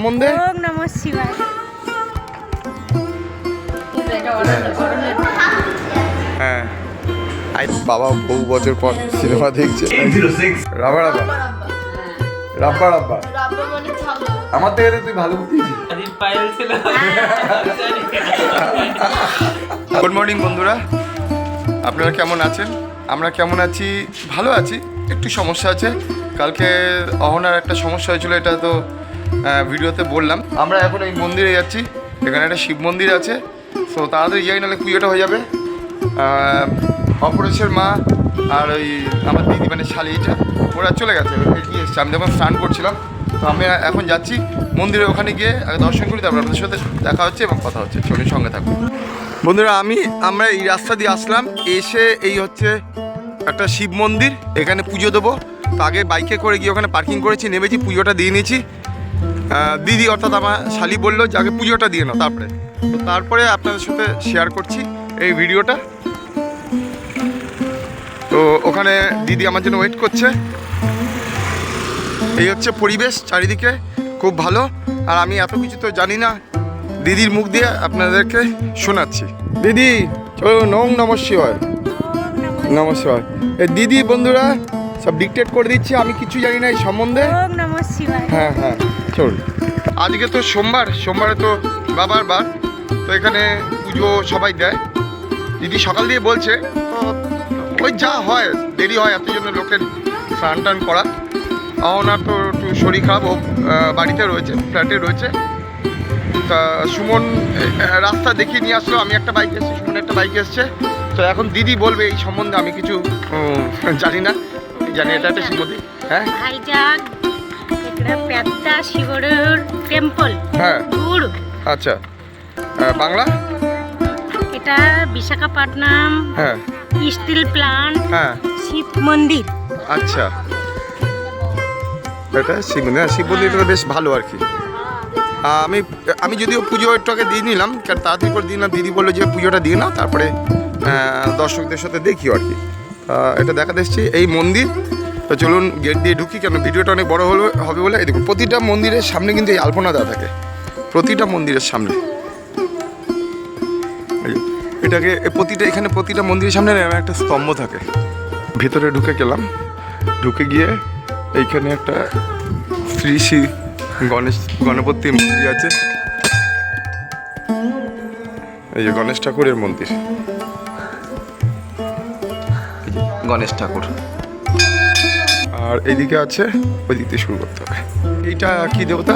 সম্বন্ধে ওম নম শিবায়। হ্যাঁ। আই বাবা বহু বছর পর সিনেমা দেখছে। রাবা রাবা রাব্বা রাব্বা। আমার থেকে তুই ভালো বুঝিয়েছিস গুড মর্নিং বন্ধুরা। আপনারা কেমন আছেন? আমরা কেমন আছি? ভালো আছি। একটু সমস্যা আছে। কালকে অহনার একটা সমস্যা হয়েছিল এটা তো ভিডিওতে বললাম। আমরা এখন এই মন্দিরে যাচ্ছি। এখানে একটা শিব মন্দির আছে। তো তাড়াতাড়ি যাই, নাহলে পুজোটা হয়ে যাবে। অপরেশের মা আর ওই আমার দিদি মানে শালিটা ওরা চলে গেছে। আমি যখন স্নান করছিলাম, তো আমি এখন যাচ্ছি মন্দিরে ওখানে গিয়ে আগে দর্শন করি, তারপর আপনাদের সাথে দেখা হচ্ছে এবং কথা হচ্ছে। চলুন সঙ্গে থাকুন। বন্ধুরা, আমি, আমরা এই রাস্তা দিয়ে আসলাম। এসে এই হচ্ছে একটা শিব মন্দির। এখানে পুজো দেবো। তো আগে বাইকে করে গিয়ে ওখানে পার্কিং করেছি, নেমেছি, পুজোটা দিয়ে নিয়েছি। দিদি অর্থাৎ আমার শালি বলল যে আগে পুজোটা দিয়ে নাও তারপরে। তো তারপরে আপনাদের সাথে শেয়ার করছি এই ভিডিওটা। তো ওখানে দিদি আমার জন্য ওয়েট করছে। এই হচ্ছে পরিবেশ চারিদিকে খুব ভালো। আর আমি এত কিছু তো জানি না। দিদির মুখ দিয়ে আপনাদেরকে শোনাচ্ছি। দিদি, চলো নং নম শিবায়। নম শিবায়। এই দিদি বন্ধুরা, সব ডিকটেট করে দিচ্ছি। আমি কিছু জানি না এই সম্বন্ধে। হ্যাঁ হ্যাঁ চল। আজকে তো সোমবার সোমবারে তো বাবার বার তো এখানে পুজো সবাই দেয়। দিদি সকাল দিয়ে বলছে ওই যা হয় দেরি হয় এত জন্য লোকের স্নান টান করা। অহনার তো একটু শরীর খারাপ ও বাড়িতে রয়েছে ফ্ল্যাটে রয়েছে। তা সুমন রাস্তা দেখিয়ে নিয়ে আসলো আমি একটা বাইক এসেছি সুমন একটা বাইক এসছে। তো এখন দিদি বলবে এই সম্বন্ধে আমি কিছু জানি না। জানি এটা একটা মন্দির হ্যাঁ? এটা পেদ্দা শিবরের টেম্পল। হ্যাঁ। আচ্ছা। বাংলা? এটা বিশাখাপট্টনম হ্যাঁ। স্টিল প্লান্ট হ্যাঁ। শিব মন্দির। আচ্ছা। এটা শিব মন্দির। হ্যাঁ শিব মন্দিরটা বেশ ভালো আর কি। আমি আমি যদিও পুজো একটু আগে দিয়ে নিলাম কারণ তাড়াতাড়ি করে দিয়ে নিলাম দিদি বলল যে পুজোটা দিয়ে না তারপরে দর্শকদের সাথে দেখি আর কি। এটা দেখাতে এসেছি এই মন্দির তো চলুন গেট দিয়ে ঢুকি কেন ভিডিওটা অনেক বড় হলো, হবে বলে দেখুন, প্রতিটা মন্দিরের সামনে কিন্তু এই আলপনা দেওয়া থাকে। প্রতিটা মন্দিরের সামনে। এটাকে প্রতিটা, এখানে প্রতিটা মন্দিরের সামনে একটা স্তম্ভ থাকে। ভিতরে ঢুকে গেলাম, ঢুকে গিয়ে এইখানে একটা শ্রী শ্রী গণেশ, গণপতি মন্দির আছে। এই যে গণেশ ঠাকুরের মন্দির। গণেশ ঠাকুর। আর এইদিকে আছে ওই দিক থেকে শুরু করতে হবে। এইটা কি দেবতা?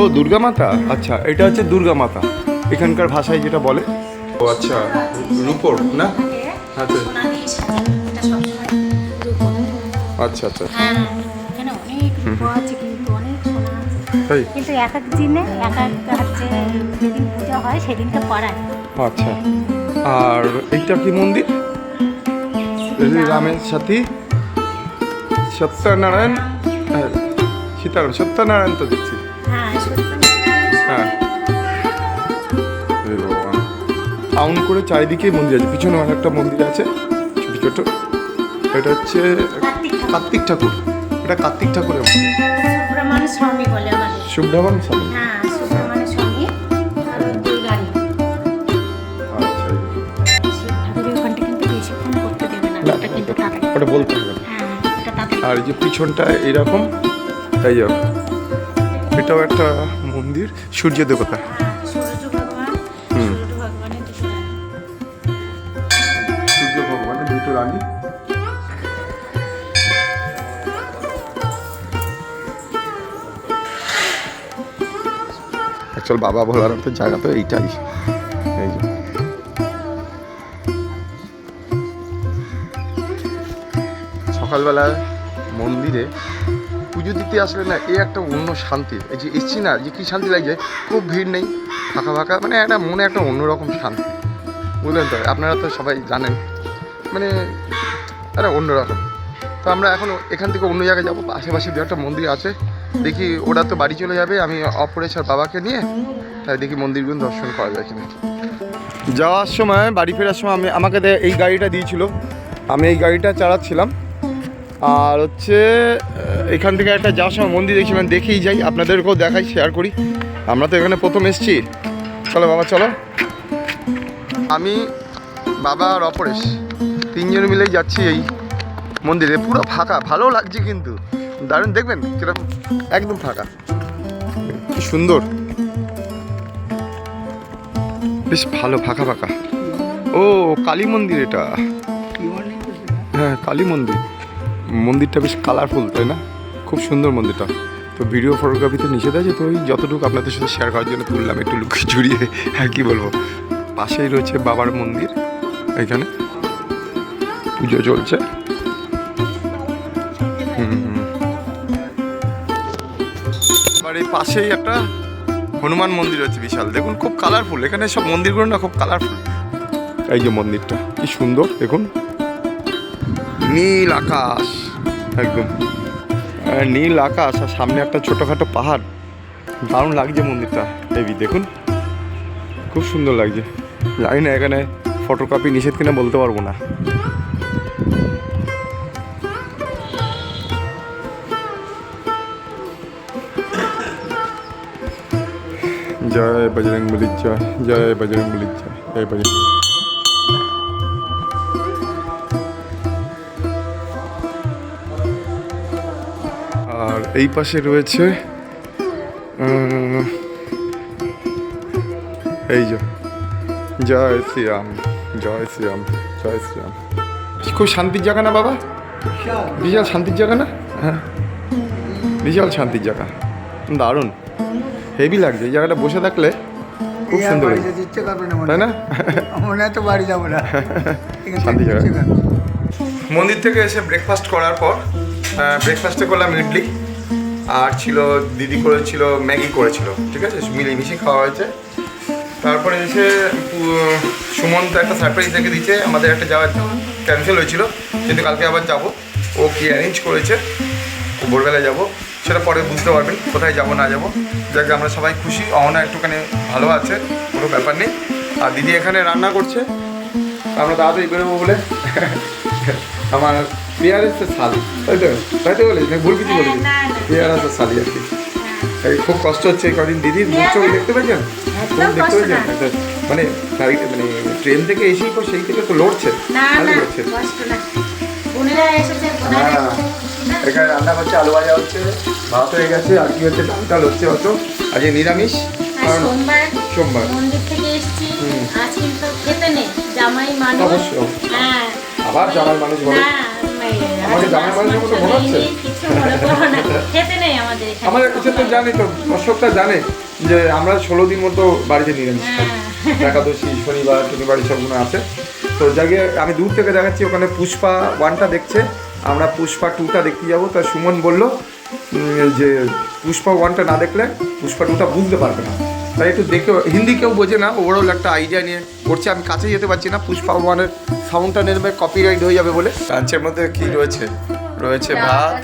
ও দুর্গা মাতা আচ্ছা এটা হচ্ছে দুর্গা মাতা এখানকার ভাষায় যেটা বলে। ও আচ্ছা রূপর না? আচ্ছা আচ্ছা আচ্ছা। হ্যাঁ এখানে অনেক রূপ আছে কিন্তু অনেক সোনা আছে। তাই? এক এক দিনে এক এক হচ্ছে যেদিন পূজা হয় সেদিনকে পড়ায় আচ্ছা। আর এইটা কি মন্দির? রামের সাথী? সত্যনারায়ণ হ্যাঁ, সীতারাম সত্যনারায়ণ তো দেখছি। হ্যাঁ সত্যি হ্যাঁ। টাউন করে চারিদিকে মন্দির আছে পিছনে আর একটা মন্দির আছে ছোট ছোট। এটা হচ্ছে কার্তিক ঠাকুর। এটা কার্তিক ঠাকুরের মন্দির। স্বামী সুব্রহ্মণ্য স্বামী। হ্যাঁ সুব্রমণ্য স্বামী আর দুই গাড়ি আচ্ছা ওটা বলতে হবে। আর যে পিছনটা এইরকম এই যে এটাও একটা মন্দির, সূর্য দেবতা। সূর্য ভগবানের দুটো রানী। অ্যাকচুয়াল বাবা জায়গা তো এইটাই। এই যে। সকালবেলা মন্দিরে পুজো দিতে আসলে না এই একটা অন্য শান্তি। এই যে এসছি না, যে কী শান্তি লাগছে? খুব ভিড় নেই, ফাঁকা ফাঁকা মানে একটা মনে একটা অন্যরকম শান্তি। বুঝলেন তো? আপনারা তো সবাই জানেন। মানে একটা অন্যরকম। তো আমরা এখন এখান থেকে অন্য জায়গায় যাব। আশেপাশে দু একটা মন্দির আছে। দেখি ওরা তো বাড়ি চলে যাবে। আমি অপরেশ্বর বাবাকে নিয়ে, তাই দেখি মন্দিরগুলো দর্শন করা যায় কিনা। যাওয়ার সময়, বাড়ি ফেরার সময় আমি আমাকে এই গাড়িটা দিয়েছিল। আমি এই গাড়িটা চালাচ্ছিলাম। আর হচ্ছে এখান থেকে একটা যাওয়ার সময় মন্দির দেখছি মানে দেখেই যাই আপনাদেরকেও দেখাই শেয়ার করি। আমরা তো এখানে প্রথম এসছি। চলো বাবা চলো। আমি বাবা আর অপরেশ তিনজন মিলেই যাচ্ছি এই মন্দিরে। পুরো ফাঁকা ভালো লাগছে কিন্তু। দারুণ দেখবেন কীরকম একদম ফাঁকা। কি সুন্দর। বেশ ভালো ফাঁকা ফাঁকা। ও কালী মন্দির এটা। হ্যাঁ কালী মন্দির। মন্দিরটা বেশ কালারফুল তাই না? খুব সুন্দর মন্দিরটা। তো ভিডিও ফটোগ্রাফিতে নিষেধ আছে, তো ওই যতটুকু আপনাদের সাথে শেয়ার করার জন্য তুললাম, একটু লুকিয়ে চুরিয়ে, আর কি বলব? পাশেই রয়েছে বাবার মন্দির, এখানে। পুজো চলছে। আবার এই পাশেই একটা হনুমান মন্দির হচ্ছে বিশাল। দেখুন, খুব কালারফুল এখানে সব মন্দিরগুলো না খুব কালারফুল এই যে মন্দিরটা, কি সুন্দর, দেখুন। নীল আকাশ। একদম। নীল আকাশ আর সামনে একটা ছোটোখাটো পাহাড়। দারুণ লাগছে মন্দিরটা। হেভি দেখুন, খুব সুন্দর লাগছে। জানি না এখানে ফটোকপি নিষেধ কিনা বলতে পারব না। জয় বজরং বলির জয় জয় বজরং বলির জয় জয় বজরং এই পাশে রয়েছে এই যে জয় শ্রীরাম জয় শ্রীরাম জয় শ্রীরাম। খুব শান্তির জায়গা না বাবা? বিশাল শান্তির জায়গা না? হ্যাঁ। বিশাল শান্তির জায়গা। দারুণ। হেভি লাগছে এই জায়গাটা বসে থাকলে খুব সুন্দর তাই না? মনে হয় তো বাড়ি যাব না। শান্তি জায়গা। মন্দির থেকে এসে ব্রেকফাস্ট করার পর ব্রেকফাস্টে করলাম ইডলি। আর ছিল, দিদি করেছিল, ম্যাগি করেছিল, ঠিক আছে? মিলেমিশে খাওয়া হয়েছে। তারপরে এসে সুমন সুমন্ত একটা সারপ্রাইজ দেখে দিচ্ছে আমাদের একটা যাওয়ার ক্যান্সেল হয়েছিল, কিন্তু কালকে আবার যাব। ও কি অ্যারেঞ্জ করেছে, ভোরবেলায় যাব, সেটা পরে বুঝতে পারবেন, কোথায় যাব, না যাব। যাকে, আমরা সবাই খুশি, অহনা একটুখানি ভালো আছে, কোনো ব্যাপার নেই। আর দিদি এখানে রান্না করছে, আমরা তাড়াতাড়ি বেরোবো বলে, আমার শাল তাই তো? তাই তো বলিস না ভুল কিছু বলিস হ্যাঁ। শালি আর কি। খুব কষ্ট হচ্ছে কদিন। দিদির মুখ চোখ দেখতে পেয়েছেন দেখতে কষ্ট পেয়েছেন। মানে মানে ট্রেন থেকে এসেই তো সেই থেকে তো লড়ছে। লড়ছে। হ্যাঁ। এখানে রান্না হচ্ছে আলু ভাজা হচ্ছে ভাত হয়ে গেছে আর কি হচ্ছে ডাল হচ্ছে হয়তো আজকে নিরামিষ। কারণ সোমবার। সোমবার। মন্দির থেকে এসেছি। আজ কিন্তু খেতে নেই। জামাই মানুষ। হ্যাঁ। আবার জামাই মানুষ বলে। আমাকে জামাই মানুষের মতো মনে হচ্ছে? কিছু আমাদের এখানে। তো জানি তো দর্শকটা জানে যে আমরা ষোলো দিন মতো বাড়িতে নিরামিষ খাই। হ্যাঁ। একাদশী শনিবার শনিবার সবগুলো আছে। তো জায়গায় আমি দূর থেকে দেখাচ্ছি ওখানে পুষ্পা ওয়ানটা দেখছে। আমরা পুষ্পা টুটা দেখতে যাব। তা সুমন বলল যে পুষ্পা ওয়ানটা না দেখলে পুষ্পা টুটা বুঝতে পারবে না। তাই একটু দেখে হিন্দি কেউ বোঝে না ওভারঅল একটা আইডিয়া নিয়ে করছে। আমি কাছে যেতে পারছি না পুষ্পা ওয়ানের সাউন্ডটা নেবে কপিরাইট হয়ে যাবে বলে। লাঞ্চের মধ্যে কি রয়েছে? রয়েছে ভাত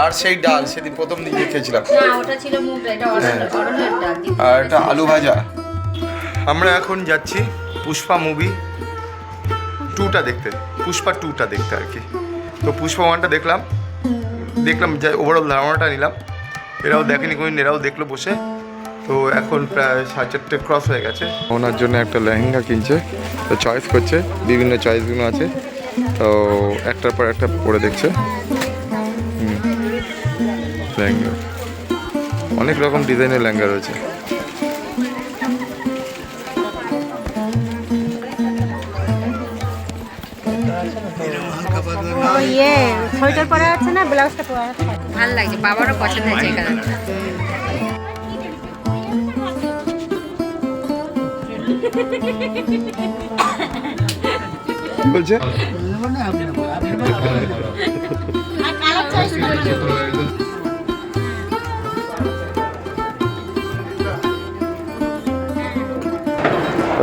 আর সেই ডাল সেদিন প্রথম দিন খেয়েছিলাম। না ওটা ছিল মুগ এটা অরহর অরহরের ডাল আর এটা আলু ভাজা। আমরা এখন যাচ্ছি পুষ্পা মুভি টুটা দেখতে। পুষ্পা টুটা দেখতে আর কি। তো পুষ্পা ওয়ানটা দেখলাম। দেখলাম যে ওভারঅল ধারণাটা নিলাম। এরাও দেখেনি কোনদিন এরাও দেখল বসে। তো এখন প্রায় সাড়ে চারটে ক্রস হয়ে গেছে। ওনার জন্য একটা লেহেঙ্গা কিনছে তো চয়েস করছে বিভিন্ন চয়েসগুলো আছে। তো একটার পর একটা পরে দেখছে। লেহেঙ্গা। অনেক রকম ডিজাইনের লেহেঙ্গা রয়েছে। ও ইয়ে সোয়েটার পরা আছে না ব্লাউজটা পরা আছে? ভালো লাগছে বাবারও পছন্দ হয়েছে এই কালারটা। বলছে?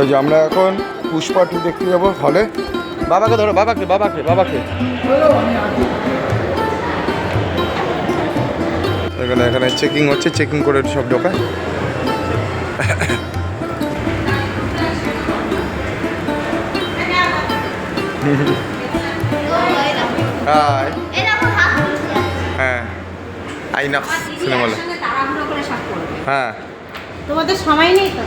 ওই যে আমরা এখন পুষ্পা টু দেখতে যাব হলে। বাবাকে ধরো বাবাকে বাবাকে বাবাকে। এখানে এখানে চেকিং হচ্ছে চেকিং করে সব ঢোকায়। হাই। আইনাফ সিনেমা হ্যাঁ। তোমাদের সময় নেই তো?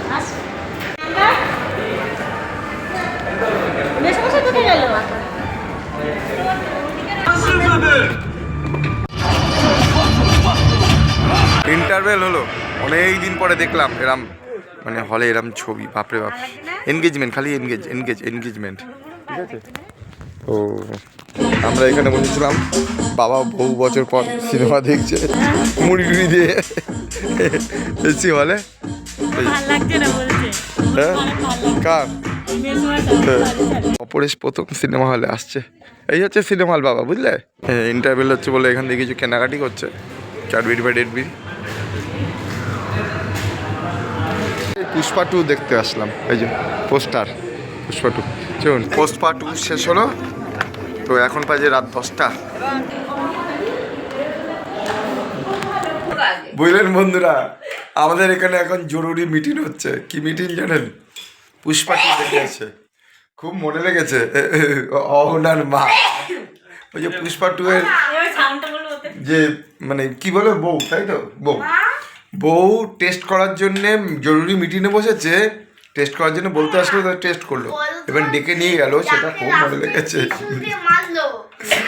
ইন্টারভেল হলো। অনেক দিন পরে দেখলাম এরম মানে হলে এরম ছবি বাপরে বাপ। এনগেজমেন্ট খালি এনগেজ এনগেজ এনগেজমেন্ট ঠিক আছে? ও আমরা এখানে বসেছিলাম। বাবা বহু বছর পর সিনেমা দেখছে। মুড়ি টুড়ি দিয়ে। এসছি বলছে হ্যাঁ? কার? অপরেশ প্রথম সিনেমা হলে আসছে। এই হচ্ছে সিনেমা হল বাবা বুঝলে? ইন্টারভেল হচ্ছে বলে এখান থেকে কিছু কেনাকাটি করছে। চারবিড়ি বা ডেডবিড়ি পুষ্পা টু দেখতে আসলাম। এই যে পোস্টার পুষ্পা টু। চলুন। পুষ্পা টু শেষ হলো। তো এখন বাজে রাত দশটা। বুঝলেন বন্ধুরা আমাদের এখানে এখন জরুরি মিটিং হচ্ছে। কি মিটিং জানেন? পুষ্পা টু দেখে আছে খুব মনে লেগেছে। অহনার মা। ওই যে পুষ্পা টু এর যে মানে কি বলে বউ তাই তো? বউ। বউ টেস্ট করার জন্য জরুরি মিটিংয়ে বসেছে। টেস্ট করার জন্য বলতে আসলো তার টেস্ট করল। এবার ডেকে নিয়ে গেল সেটা খুব ভালো লেগেছে।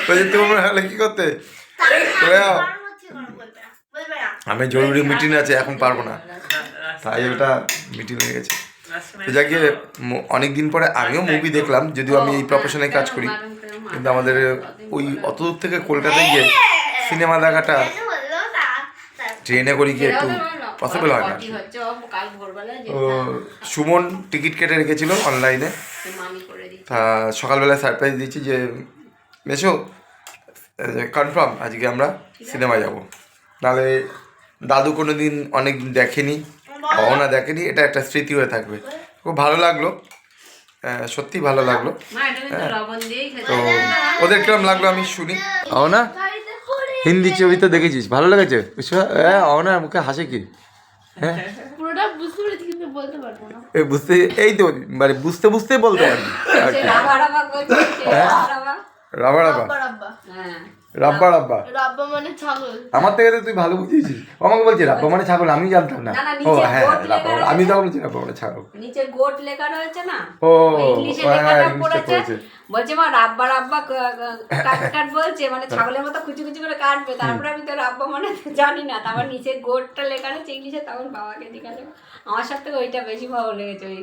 বলছে তোমরা হলে কি করতে? আমি জরুরি মিটিং আছে এখন পারব না। তাই ওটা মিটিং হয়ে গেছে। তো যাকে অনেক দিন পরে আমিও মুভি দেখলাম যদিও আমি এই প্রফেশনে কাজ করি। কিন্তু আমাদের ওই অত দূর থেকে কলকাতায় গিয়ে সিনেমা দেখাটা ট্রেনে করে গিয়ে একটু পসিবল হয় না। ও সুমন টিকিট কেটে রেখেছিল অনলাইনে তা সকালবেলায় সারপ্রাইজ দিচ্ছি যে মেশো কনফার্ম আজকে আমরা সিনেমা যাব। নাহলে দাদু কোনো দিন অনেক দিন দেখেনি অহনা দেখেনি এটা একটা স্মৃতি হয়ে থাকবে। খুব ভালো লাগল। সত্যি ভালো লাগল। খেতে তো ওদের কিরম লাগল আমি শুনি। অহনা হিন্দি ছবি তো দেখেছিস? ভালো লেগেছে? হ্যাঁ অহনার মুখে হাসে কি? হ্যাঁ? পুরোটা বুঝতে পেরেছি কিন্তু বলতে পারব না। এই বুঝতে এই তো মানে বুঝতে বুঝতেই বলতে পারবি। সে রাবা রাবা রাবা রাবা রাবা রাবা রাব্বা রাব্বা। হ্যাঁ। রাব্বা রাব্বা। রাব্বা মানে ছাগল। আমার থেকে তুই ভালো বুঝিয়েছিস আমাকে বলছে রাব্বা মানে ছাগল আমি জানতাম না। না, না, ও হ্যাঁ রাব্বা আমি তো বলছি রাব্বা মানে ছাগল। নিচে গোট লেখা রয়েছে না? ও, ইংলিশে হ্যাঁ, লেখাটা পড়েছে। বলছে মা রাব্বা রাব্বা কাট কাট বলছে মানে ছাগলের মতো কুচি করে কাটবে। তারপরে আমি তো রাব্বা মানে জানি না। তারপর নিচে গোটটা লেখা রয়েছে ইংলিশে তখন বাবাকে জিজ্ঞাসা আমার সাথে ওইটা বেশি ভালো লেগেছে ওই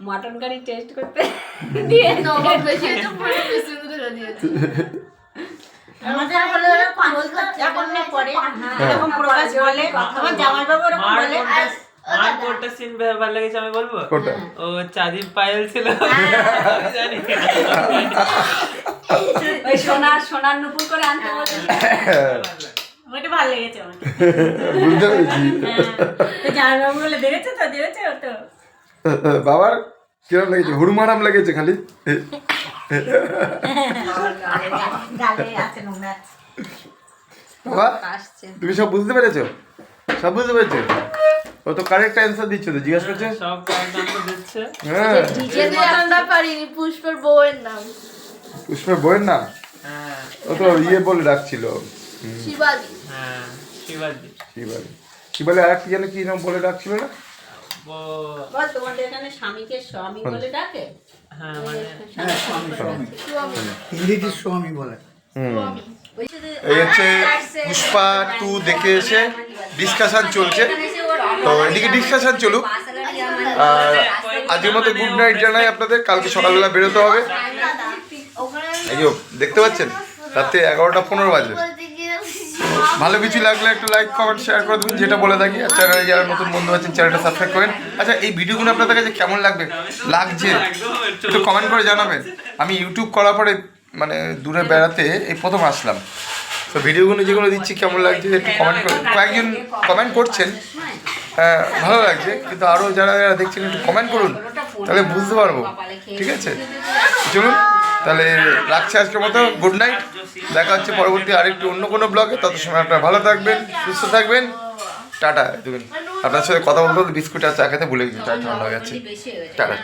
মটন কারি টেস্ট করতে দিয়ে নবাব বেশি এটা পুরো বেশি করে দিয়েছে আমাদের হলো এখন না পরে এরকম প্রকাশ বলে আমার জামাইবাবু ওরকম মার বলে। কোনটা কোনটা সিন ভালো লেগেছে আমি বলব? ও চাঁদির পায়েল ছিল। জানি। ওই সোনার সোনার নুপুর করে আনতে বলছে ওইটা ভালো লেগেছে আমার। বুঝতে পেরেছি। তো জামাইবাবু বলে দেখেছ তো দেখেছ তো। বাবার কিরম লেগেছে? হুড়মারাম লেগেছে খালি? তুমি সব বুঝতে পেরেছ? সব বুঝতে পেরেছ? ও তো কারেক্ট অ্যান্সার দিচ্ছে তো জিজ্ঞাসা করছে? সব কারণ দিচ্ছে। হ্যাঁ। আমরা পারিনি পুষ্পের বউয়ের নাম। পুষ্পের বইয়ের নাম? হ্যাঁ। ও তো ইয়ে বলে ডাকছিল। শিবাজি হ্যাঁ বলে আর কি যেন কি নাম বলে ডাকছিল না বল তোমাদের এখানে স্বামীকে স্বামী বলে ডাকে? হ্যাঁ মানে স্বামী। স্বামী হিন্দিতে স্বামী। বলে। এই হচ্ছে পুষ্পা টু দেখে এসে ডিসকাশন চলছে। তো এদিকে ডিসকাশন চলুক। আর আজকের মতো গুড নাইট জানাই আপনাদের। কালকে সকালবেলা বেরোতে হবে। এই যে দেখতে পাচ্ছেন? রাত্রে এগারোটা পনেরো বাজে ভালো কিছু লাগলে একটু লাইক কমেন্ট শেয়ার করে দেবেন যেটা বলে থাকি। আর চ্যানেলে যারা নতুন বন্ধু আছেন চ্যানেলটা সাবস্ক্রাইব করেন। আচ্ছা এই ভিডিওগুলো আপনাদের কাছে কেমন লাগবে? লাগছে? একটু কমেন্ট করে জানাবেন। আমি ইউটিউব করার পরে মানে দূরে বেড়াতে এই প্রথম আসলাম। তো ভিডিওগুলো যেগুলো দিচ্ছি কেমন লাগছে একটু কমেন্ট করে কয়েকজন কমেন্ট করছেন। হ্যাঁ, ভালো লাগছে। কিন্তু আরও যারা যারা দেখছেন একটু কমেন্ট করুন। তাহলে বুঝতে পারব। ঠিক আছে? চলুন। তাহলে রাখছি আজকের মতো। গুড নাইট দেখা হচ্ছে পরবর্তী আরেকটি অন্য কোনো ব্লগে তত সময় আপনারা ভালো থাকবেন, সুস্থ থাকবেন। টাটা দেবেন আপনার সাথে কথা বলতে বিস্কুট আর চা খেতে ভুলে গেছি। চা ঠান্ডা হয়ে গেছে টাটা